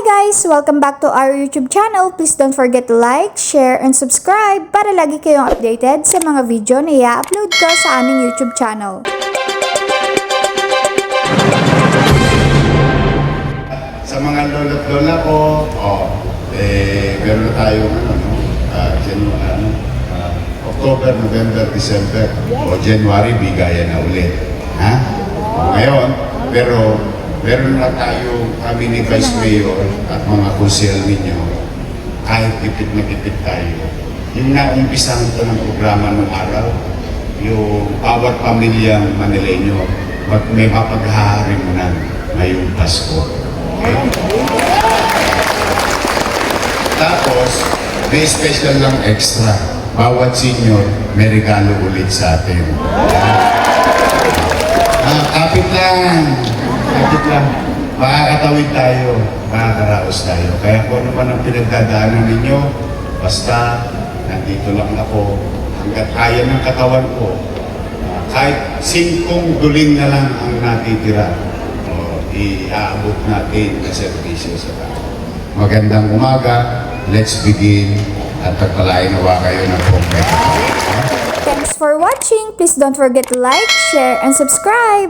guys! Welcome back to our YouTube channel. Please don't forget to like, share, and subscribe para lagi kayong updated sa mga video na i-upload ko sa aming YouTube channel. Sa mga lolo't lola ko, oh, eh, meron na tayong ano, no? Ah, Janu- ano, ah, October, November, December, o January, bigayan na ulit. Ha? O ngayon, pero meron na tayo kami ni Vice Mayor at mga konsel ninyo, kahit tipid na tipid tayo. Yung naumpisahan ito ng programa ng araw, yung Bawat Pamilyang Manileño, mag may mapaghahari mo na ngayong Pasko. Tapos, may special lang extra. Bawat senior, may regalo ulit sa atin. Ah, kapit lang. Lang. Makakatawid tayo. Makakaraos tayo. Kaya kung ano man ang pinagdadaanan ninyo, basta nandito lang ako. Hanggat kaya ng katawan ko, ah, kahit singkong duling na lang ang natitira, o, iaabot natin na serbisyo sa tao. Magandang umaga. Let's begin. At pagpalain nawa kayo ng kompleto. Thanks for watching! Please don't forget to like, share, and subscribe!